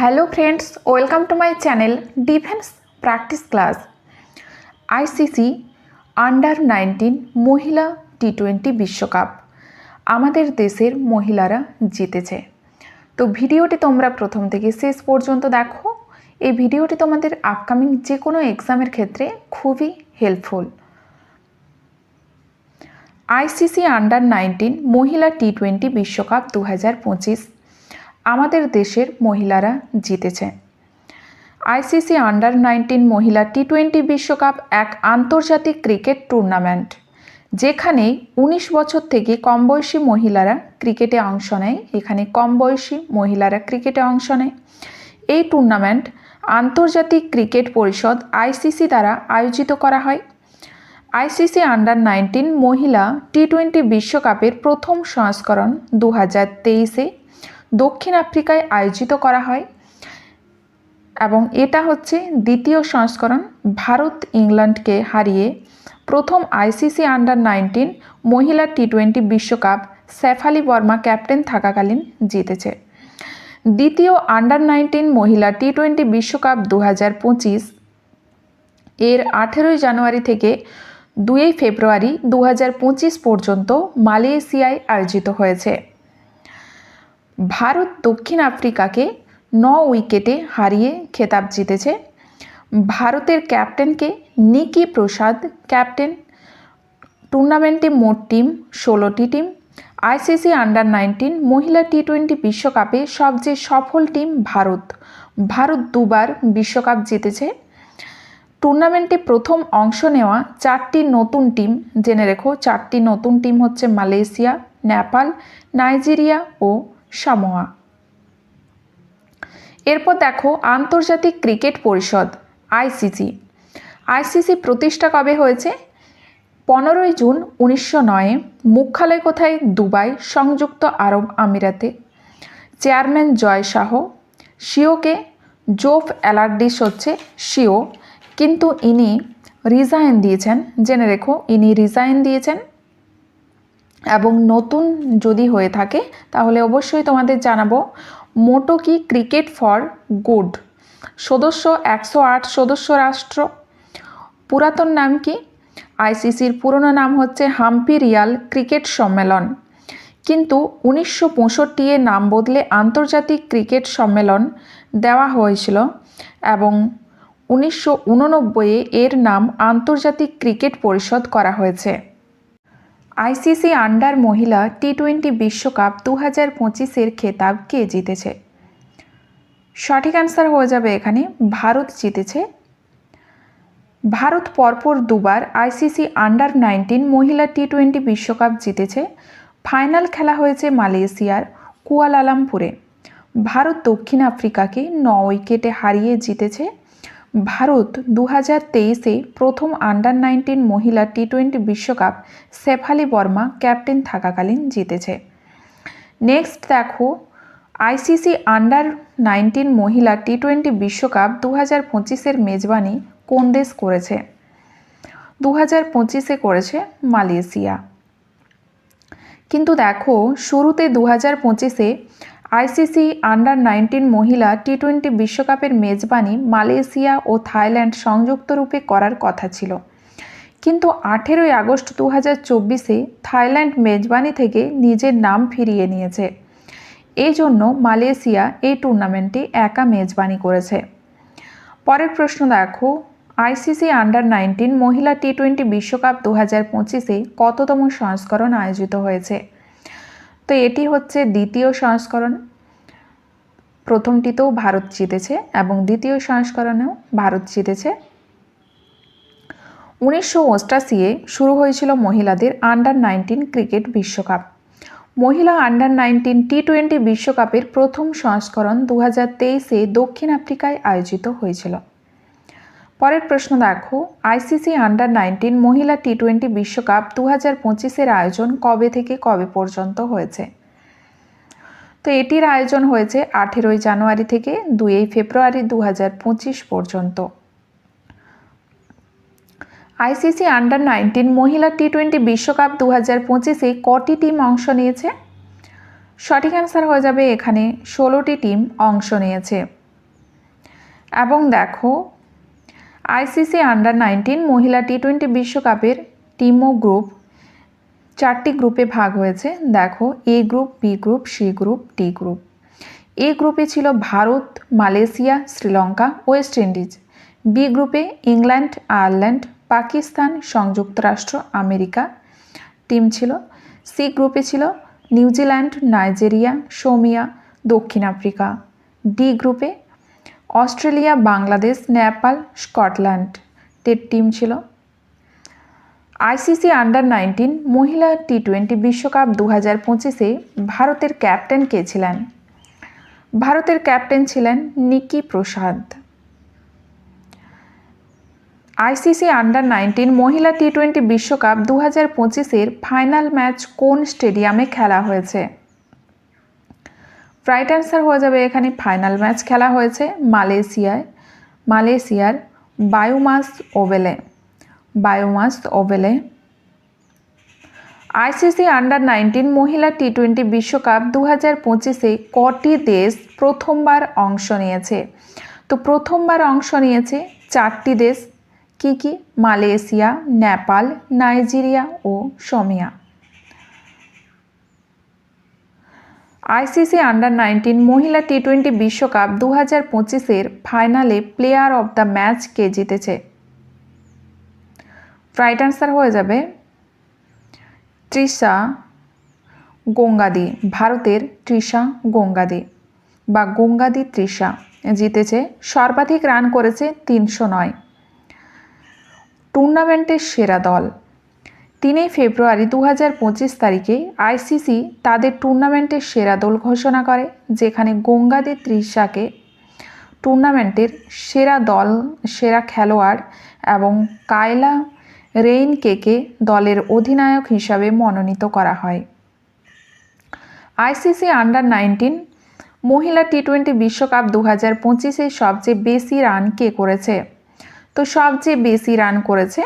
Hello friends welcome to my channel defence practice class ICC under nineteen মহিলা T twenty বিশ্বকাপ আমাদের দেশের মহিলারা জিতেছে। তো ভিডিওটি তোমরা প্রথম থেকে শেষ পর্যন্ত দেখো। এই ভিডিওটি তোমাদের আপকামিং যে কোনো এক্সামের ক্ষেত্রে খুবই হেল্পফুল আইসিসি আন্ডার নাইনটিন মহিলা টি টোয়েন্টি বিশ্বকাপ দু হাজার পঁচিশ আমাদের দেশের মহিলারা জিতেছে। আইসিসি আন্ডার নাইনটিন মহিলা টি টোয়েন্টি বিশ্বকাপ এক আন্তর্জাতিক ক্রিকেট টুর্নামেন্ট, যেখানে উনিশ বছর থেকে কম বয়সী মহিলারা ক্রিকেটে অংশ নেয়, এখানে কম বয়সী মহিলারা ক্রিকেটে অংশ নেয়। এই টুর্নামেন্ট আন্তর্জাতিক ক্রিকেট পরিষদ আইসিসি দ্বারা আয়োজিত করা হয়। আইসিসি আন্ডার নাইনটিন মহিলা টি টোয়েন্টি বিশ্বকাপের প্রথম সংস্করণ দু হাজার তেইশে দক্ষিণ আফ্রিকায় আয়োজিত করা হয় এবং এটা হচ্ছে দ্বিতীয় সংস্করণ ভারত ইংল্যান্ডকে হারিয়ে প্রথম আইসিসি আন্ডার নাইনটিন মহিলা টি টোয়েন্টি বিশ্বকাপ শেফালি বর্মা ক্যাপ্টেন থাকাকালীন জিতেছে। দ্বিতীয় আন্ডার নাইনটিন মহিলা টি টোয়েন্টি বিশ্বকাপ দু হাজার পঁচিশ এর আঠেরোই জানুয়ারি থেকে দুই ফেব্রুয়ারি দু হাজার পঁচিশ পর্যন্ত মালয়েশিয়ায় আয়োজিত হয়েছে। ভারত দক্ষিণ আফ্রিকাকে ন উইকেটে হারিয়ে খেতাব জিতেছে। ভারতের ক্যাপ্টেনকে নিকি প্রসাদ ক্যাপ্টেন। টুর্নামেন্টে মোট টিম ষোলোটি টিম। আইসিসি আন্ডার নাইনটিন মহিলা টি টোয়েন্টি বিশ্বকাপে সবচেয়ে সফল টিম ভারত। ভারত দুবার বিশ্বকাপ জিতেছে। টুর্নামেন্টে প্রথম অংশ নেওয়া চারটি নতুন টিম, জেনে রেখো, চারটি নতুন টিম হচ্ছে মালয়েশিয়া, নেপাল, নাইজেরিয়া ও সামোয়া এরপর দেখো আন্তর্জাতিক ক্রিকেট পরিষদ, আইসিসি। আইসিসি প্রতিষ্ঠা কবে হয়েছে? পনেরোই জুন উনিশশো নয়ে, মুখ্যালয় কোথায়? দুবাই, সংযুক্ত আরব আমিরাতে। চেয়ারম্যান জয় শাহ শিওকে জোফ অ্যালার্ডিস হচ্ছে শিও কিন্তু ইনি রিজাইন দিয়েছেন। জেনে রেখো, ইনি রিজাইন দিয়েছেন এবং নতুন যদি হয়ে থাকে, তাহলে অবশ্যই তোমাদের জানাব। মোটো কি ক্রিকেট ফর গুড? সদস্য একশো আট সদস্য রাষ্ট্র। পুরাতন নাম কি? আইসিসির পুরনো নাম হচ্ছে হাম্পি রিয়াল ক্রিকেট সম্মেলন। কিন্তু উনিশশো পঁয়ষট্টি এ নাম বদলে আন্তর্জাতিক ক্রিকেট সম্মেলন দেওয়া হয়েছিল এবং উনিশশো উননব্বইয়ে এর নাম আন্তর্জাতিক ক্রিকেট পরিষদ করা হয়েছে। আইসিসি আন্ডার মহিলা টি টোয়েন্টি বিশ্বকাপ দু হাজার পঁচিশের খেতাব কে জিতেছে। সঠিক অ্যান্সার হয়ে যাবে এখানে, ভারত জিতেছে। ভারত পরপর দুবার আইসিসি আন্ডার নাইনটিন মহিলা টি টোয়েন্টি বিশ্বকাপ জিতেছে। ফাইনাল খেলা হয়েছে মালয়েশিয়ার কুয়ালালামপুরে। ভারত দক্ষিণ আফ্রিকাকে ন উইকেটে হারিয়ে জিতেছে। ভারত দু হাজার তেইশে প্রথম আন্ডার নাইনটিন মহিলা টি টোয়েন্টি বিশ্বকাপ শেফালি বর্মা ক্যাপ্টেন থাকাকালীন জিতেছে। নেক্সট দেখো আইসিসি আন্ডার নাইনটিন মহিলা টি টোয়েন্টি বিশ্বকাপ দু হাজার পঁচিশের মেজবানি কোন দেশ করেছে? দু হাজার পঁচিশে করেছে মালয়েশিয়া। কিন্তু দেখো, শুরুতে দু হাজার পঁচিশে আইসিসি আন্ডার নাইনটিন মহিলা টি টোয়েন্টি বিশ্বকাপের মেজবানি মালয়েশিয়া ও থাইল্যান্ড সংযুক্ত রূপে করার কথা ছিল। কিন্তু আঠেরোই আগস্ট দু হাজার চব্বিশে থাইল্যান্ড মেজবানি থেকে নিজের নাম ফিরিয়ে নিয়েছে। এই জন্য মালয়েশিয়া এই টুর্নামেন্টে একা মেজবানি করেছে। পরের প্রশ্ন দেখো, আইসিসি আন্ডার নাইনটিন মহিলা টি টোয়েন্টি বিশ্বকাপ দু হাজার পঁচিশে কততম সংস্করণ আয়োজিত হয়েছে? তো এটি হচ্ছে দ্বিতীয় সংস্করণ। প্রথমটিতেও ভারত জিতেছে এবং দ্বিতীয় সংস্করণেও ভারত জিতেছে। উনিশশো অষ্টাশিয়ে শুরু হয়েছিল মহিলাদের আন্ডার নাইনটিন ক্রিকেট বিশ্বকাপ। মহিলা আন্ডার নাইনটিন টি টোয়েন্টি বিশ্বকাপের প্রথম সংস্করণ দু হাজার তেইশে দক্ষিণ আফ্রিকায় আয়োজিত হয়েছিল। পরের প্রশ্ন দেখো আইসিসি আন্ডার নাইনটিন মহিলা টি টোয়েন্টি বিশ্বকাপ দু হাজার পঁচিশের আয়োজন কবে থেকে কবে পর্যন্ত হয়েছে? তো এটির আয়োজন হয়েছে আঠেরোই জানুয়ারি থেকে দুই ফেব্রুয়ারি দু হাজার পঁচিশ পর্যন্ত। আইসিসি আন্ডার নাইনটিন মহিলা টি টোয়েন্টি বিশ্বকাপ দু হাজার পঁচিশে কটি টিম অংশ নিয়েছে? সঠিক অ্যান্সার হয়ে যাবে এখানে ষোলোটি টিম অংশ নিয়েছে। এবং দেখো আইসিসি আন্ডার নাইনটিন মহিলা টি টোয়েন্টি বিশ্বকাপের টিম গ্রুপ চারটি গ্রুপে ভাগ হয়েছে। দেখো, A group, B group, C group, D group. A গ্রুপে ছিল Bharat, Malaysia, Sri Lanka, West Indies. B গ্রুপে ইংল্যান্ড, আয়ারল্যান্ড, পাকিস্তান, সংযুক্ত রাষ্ট্র, আমেরিকা টিম ছিল। সি গ্রুপে ছিল নিউজিল্যান্ড, নাইজেরিয়া, সোমিয়া, দক্ষিণ আফ্রিকা। ডি গ্রুপে অস্ট্রেলিয়া, বাংলাদেশ, নেপাল, স্কটল্যান্ড। টের টিম ছিল। আইসিসি আন্ডার নাইনটিন মহিলা টি টোয়েন্টি বিশ্বকাপ দু হাজার পঁচিশে ভারতের ক্যাপ্টেন কে ছিলেন? ভারতের ক্যাপ্টেন ছিলেন Niki Prasad. ICC under nineteen মহিলা টি টোয়েন্টি বিশ্বকাপ দু হাজার পঁচিশের ফাইনাল ম্যাচ কোন স্টেডিয়ামে খেলা হয়েছে? রাইট অ্যান্সার হয়ে যাবে এখানে ফাইনাল ম্যাচ খেলা হয়েছে মালয়েশিয়ায়। মালয়েশিয়ার বায়োমাস ওভেলে বায়োমাস ওভেলে আইসিসি আন্ডার নাইনটিন মহিলা টি টোয়েন্টি বিশ্বকাপ দু হাজার পঁচিশে কটি দেশ প্রথমবার অংশ নিয়েছে? তো প্রথমবার অংশ নিয়েছে চারটি দেশ, কি কি? মালয়েশিয়া, নেপাল, নাইজেরিয়া ও সোমিয়া। আইসিসি আন্ডার নাইনটিন মহিলা টি টোয়েন্টি বিশ্বকাপ দু হাজার পঁচিশের ফাইনালে প্লেয়ার অব দ্য ম্যাচ কে জিতেছে? রাইট অ্যান্সার হয়ে যাবে তৃষা গঙ্গাদি, ভারতের তৃষা গঙ্গাদি বা গঙ্গাদি তৃষা। জিতেছে, সর্বাধিক রান করেছে তিনশো নয়। টুর্নামেন্টের সেরা দল তিনই ফেব্রুয়ারি দু হাজার পঁচিশ তারিখে আইসিসি তাদের টুর্নামেন্টের সেরা দল ঘোষণা করে, যেখানে গঙ্গাদি তৃষাকে টুর্নামেন্টের সেরা দল, সেরা খেলোয়াড় এবং কায়লা রেইনকেকে দলের অধিনায়ক হিসাবে মনোনীত করা হয়। আইসিসি আন্ডার নাইনটিন মহিলা টি টোয়েন্টি বিশ্বকাপ দু হাজার পঁচিশে সবচেয়ে বেশি রান কে করেছে? তো সবচেয়ে বেশি রান করেছে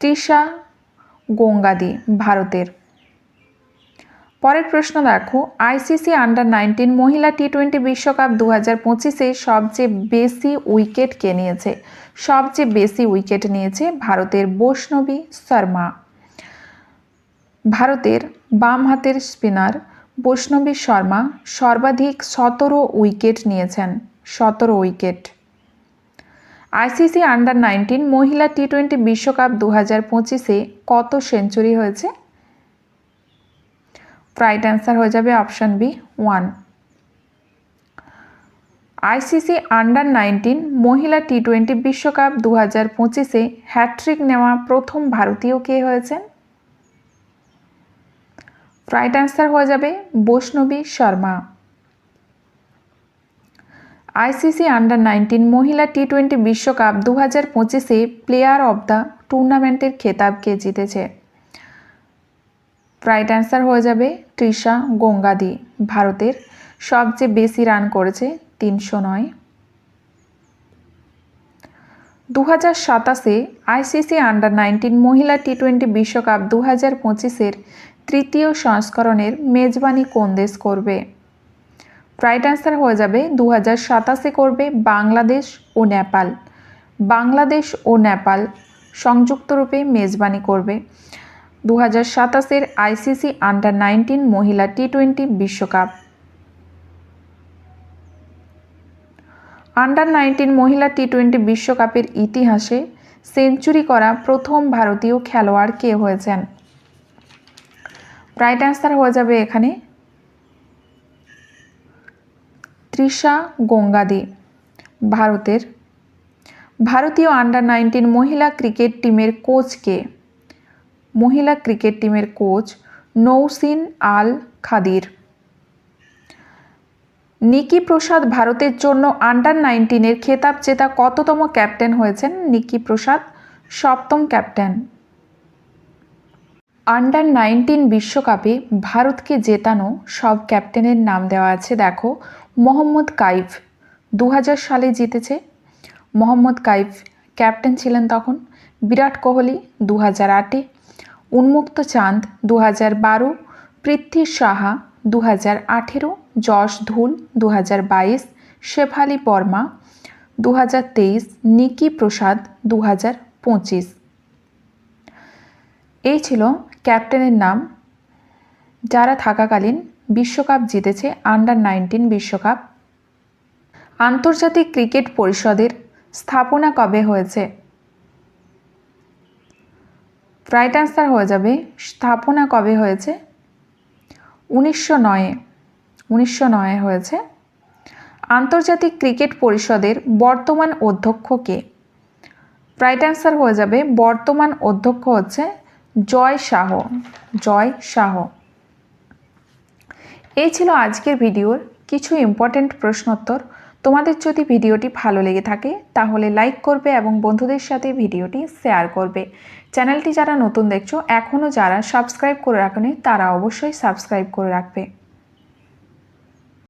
তৃষা গঙ্গাদি, ভারতের। পরের প্রশ্ন দেখো আইসিসি আন্ডার নাইনটিন মহিলা টি টোয়েন্টি বিশ্বকাপ দু হাজার পঁচিশে সবচেয়ে বেশি উইকেট কে নিয়েছে? সবচেয়ে বেশি উইকেট নিয়েছে ভারতের বৈষ্ণবী শর্মা। ভারতের বাম হাতের স্পিনার বৈষ্ণবী শর্মা সর্বাধিক সতেরো উইকেট নিয়েছেন, সতেরো উইকেট। আইসিসি আন্ডার নাইনটিন মহিলা টি টোয়েন্টি বিশ্বকাপ দু হাজার পঁচিশে কত সেঞ্চুরি হয়েছে? রাইট অ্যান্সার হয়ে যাবে option B one ICC under nineteen মহিলা টি টোয়েন্টি বিশ্বকাপ দু হাজার পঁচিশে হ্যাট্রিক নেওয়া প্রথম ভারতীয় কে হয়েছেন? রাইট অ্যান্সার হয়ে যাবে Vaishnavi Sharma. ICC under nineteen মহিলা টি টোয়েন্টি বিশ্বকাপ দু হাজার পঁচিশে প্লেয়ার অব দ্য টুর্নামেন্টের খেতাবকে জিতেছে। রাইট অ্যান্সার হয়ে যাবে তৃষা গঙ্গাদি, ভারতের সবচেয়ে বেশি রান করেছে তিনশো নয়। দু হাজার সাতাশে আইসিসি আন্ডার নাইনটিন মহিলা টি টোয়েন্টি বিশ্বকাপ দু হাজার পঁচিশের তৃতীয় সংস্করণের মেজবানি কোন দেশ করবে? রাইট অ্যান্সার হয়ে যাবে দু হাজার সাতাশে করবে বাংলাদেশ ও নেপাল। বাংলাদেশ ও নেপাল সংযুক্ত রূপে মেজবানি করবে। দু হাজার সাতাশের আইসিসি আন্ডার নাইনটিন মহিলা টি টোয়েন্টি বিশ্বকাপ। আন্ডার নাইনটিন মহিলা টি টোয়েন্টি বিশ্বকাপের ইতিহাসে সেঞ্চুরি করা প্রথম ভারতীয় খেলোয়াড় কে হয়েছেন? রাইট অ্যান্সার হয়ে যাবে এখানে তৃষা গঙ্গাদি, ভারতের। ভারতীয় আন্ডার নাইনটিন মহিলা ক্রিকেট টিমের কোচকে মহিলা ক্রিকেট টিমের কোচ নৌসিন আল খাদির। নিকি প্রসাদ ভারতের জন্য আন্ডার নাইনটিনের খেতাব জেতা কততম ক্যাপ্টেন হয়েছেন? নিকি প্রসাদ সপ্তম ক্যাপ্টেন আন্ডার নাইনটিন বিশ্বকাপে ভারতকে জেতানো সব ক্যাপ্টেনের নাম দেওয়া আছে, দেখো, মোহাম্মদ কাইফ। দু হাজার সালে জিতেছে মোহাম্মদ কাইফ। ক্যাপ্টেন ছিলেন তখন বিরাট কোহলি দু হাজার আটে, উন্মুক্ত চাঁদ দু হাজার বারো পৃথ্বী সাহা দু হাজার আঠেরো যশ ধুল দু হাজার বাইশ, শেফালি বর্মা দু হাজার তেইশ, নিকি প্রসাদ দু হাজার পঁচিশ। এই ছিল ক্যাপ্টেনের নাম। যারা থাকাকালীন বিশ্বকাপ জিতেছে আন্ডার নাইনটিন বিশ্বকাপ। আন্তর্জাতিক ক্রিকেট পরিষদের স্থাপনা কবে হয়েছে? রাইট অ্যান্সার হয়ে যাবে, স্থাপনা কবে হয়েছে? উনিশশো নয়ে উনিশশো নয়ে হয়েছে। আন্তর্জাতিক ক্রিকেট পরিষদের বর্তমান অধ্যক্ষ কে? রাইট অ্যান্সার হয়ে যাবে, বর্তমান অধ্যক্ষ হচ্ছে জয় শাহ জয় শাহ। এই ছিল আজকের ভিডিওর কিছু ইম্পর্টেন্ট প্রশ্নোত্তর। তোমাদের যদি ভিডিওটি ভালো লেগে থাকে, তাহলে লাইক করবে এবং বন্ধুদের সাথে ভিডিওটি শেয়ার করবে। চ্যানেলটি যারা নতুন দেখছ এখনও যারা সাবস্ক্রাইব করে রাখেনি, তারা অবশ্যই সাবস্ক্রাইব করে রাখবে।